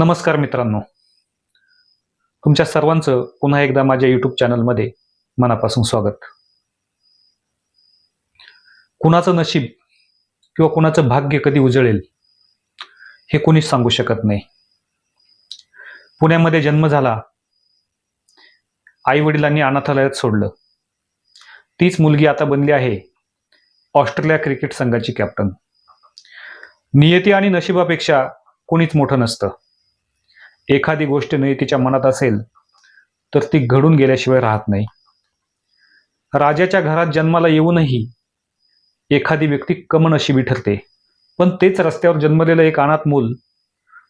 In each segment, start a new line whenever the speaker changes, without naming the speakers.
नमस्कार मित्रांनो. तुमच्या सर्वांचं पुन्हा एकदा माझ्या युट्यूब चॅनलमध्ये मनापासून स्वागत. कुणाचं नशीब किंवा कुणाचं भाग्य कधी उजळेल हे कोणीच सांगू शकत नाही. पुण्यामध्ये जन्म झाला आई वडिलांनी अनाथालयात सोडलं. तीच मुलगी आता बनली आहे ऑस्ट्रेलिया क्रिकेट संघाची कॅप्टन नियती आणि नशिबापेक्षा कोणीच मोठं नसतं. एखादी गोष्ट नियतीच्या मनात असेल तर ती घडून गेल्याशिवाय राहत नाही. राजाच्या घरात जन्माला येऊनही एखादी व्यक्ती कमनशिबी ठरते पण तेच रस्त्यावर जन्मलेलं एक अनाथ मूल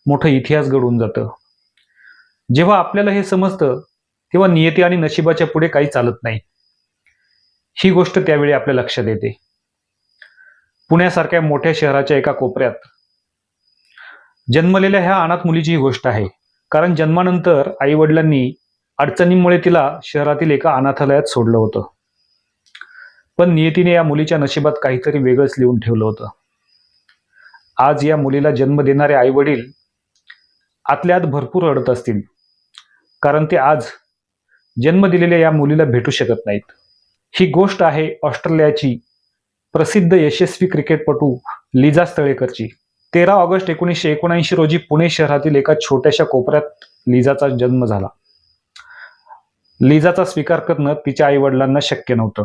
मोठं इतिहास घडून जातं. जेव्हा आपल्याला हे समजतं तेव्हा नियती आणि नशिबाच्या पुढे काही चालत नाही. ही गोष्ट त्यावेळी आपल्या लक्षात येते. पुण्यासारख्या मोठ्या शहराच्या एका कोपऱ्यात जन्मलेल्या ह्या अनाथ मुलीची ही गोष्ट आहे. कारण जन्मानंतर आई वडिलांनी अडचणींमुळे तिला शहरातील एका अनाथालयात सोडलं होतं. पण नियतीने या मुलीच्या नशिबात काहीतरी वेगळंच लिहून ठेवलं होतं. आज या मुलीला जन्म देणारे आई वडील आतल्या आत भरपूर अडत असतील. कारण ते आज जन्म दिलेल्या या मुलीला भेटू शकत नाहीत. ही गोष्ट आहे ऑस्ट्रेलियाची प्रसिद्ध यशस्वी क्रिकेटपटू लिजा स्थळेकरची. तेरा ऑगस्ट एकोणीसशे एकोणऐंशी रोजी पुणे शहरातील एका छोट्याशा कोपऱ्यात लिजाचा जन्म झाला. लिजाचा स्वीकार करणं तिच्या आई वडिलांना शक्य नव्हतं.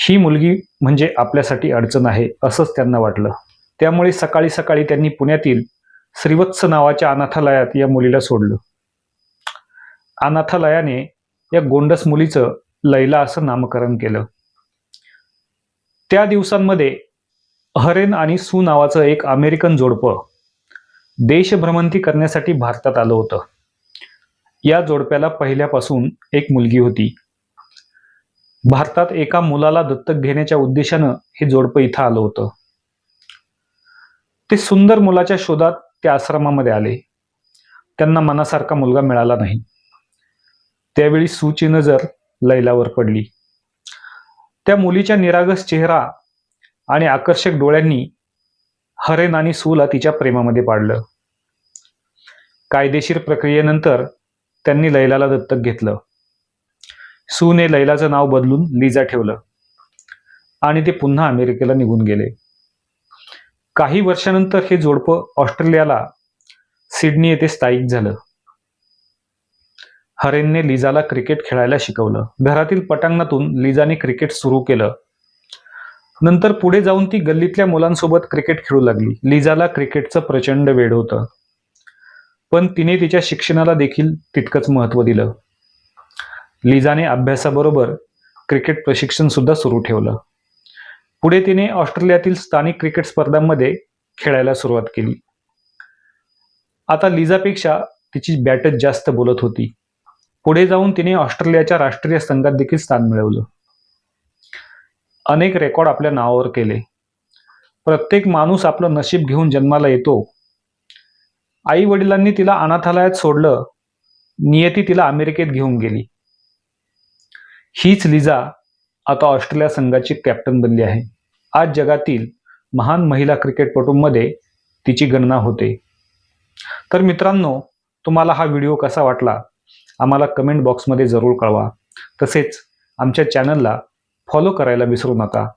ही मुलगी म्हणजे आपल्यासाठी अडचण आहे असंच त्यांना वाटलं. त्यामुळे सकाळी सकाळी त्यांनी पुण्यातील श्रीवत्स नावाच्या अनाथालयात या मुलीला सोडलं. अनाथालयाने या गोंडस मुलीचं लैला असं नामकरण केलं. त्या दिवसांमध्ये हरेन आणि सू नावाचं एक अमेरिकन जोडपं देशभ्रमंती करण्यासाठी भारतात आलं होतं. या जोडप्याला पहिल्यापासून एक मुलगी होती. भारतात एका मुलाला दत्तक घेण्याच्या उद्देशानं हे जोडपं इथं आलं होतं. ते सुंदर मुलाच्या शोधात त्या आश्रमामध्ये आले. त्यांना मनासारखा मुलगा मिळाला नाही. त्यावेळी सूची नजर लैलावर पडली. त्या मुलीच्या निरागस चेहरा आणि आकर्षक डोळ्यांनी हरेन आणि सूला तिच्या प्रेमामध्ये पाडलं. कायदेशीर प्रक्रियेनंतर त्यांनी लैलाला दत्तक घेतलं. सूने लैलाचं नाव बदलून लिजा ठेवलं. आणि ते पुन्हा अमेरिकेला निघून गेले. काही वर्षानंतर हे जोडपं ऑस्ट्रेलियाला सिडनी येथे स्थायिक झालं. हरेनने लिजाला क्रिकेट खेळायला शिकवलं. घरातील पटांगणातून लिजाने क्रिकेट सुरू केलं. नंतर पुढे जाऊन ती गल्लीतल्या मुलांसोबत क्रिकेट खेळू लागली. लिजाला क्रिकेटचं प्रचंड वेड होतं. पण तिने तिच्या शिक्षणाला देखील तितकंच महत्त्व दिलं. लिजाने अभ्यासाबरोबर क्रिकेट प्रशिक्षण सुद्धा सुरू ठेवलं. पुढे तिने ऑस्ट्रेलियातील स्थानिक क्रिकेट स्पर्धांमध्ये खेळायला सुरुवात केली. आता लिजापेक्षा तिची बॅटच जास्त बोलत होती. पुढे जाऊन तिने ऑस्ट्रेलियाच्या राष्ट्रीय संघात देखील स्थान मिळवलं. अनेक रेकॉर्ड आपल्या नावावर केले. प्रत्येक माणूस आपलं नशीब घेऊन जन्माला येतो. आई वडिलांनी तिला अनाथालयात सोडलं नियती तिला अमेरिकेत घेऊन गेली. हीच लिजा आता ऑस्ट्रेलिया संघाची कॅप्टन बनली आहे. आज जगातील महान महिला क्रिकेटपटूंमध्ये तिची गणना होते. तर मित्रांनो तुम्हाला हा व्हिडिओ कसा वाटला? आम्हाला कमेंट बॉक्समध्ये जरूर कळवा. तसेच आमच्या चॅनलला फॉलो करायला विसरू नका.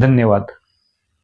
धन्यवाद.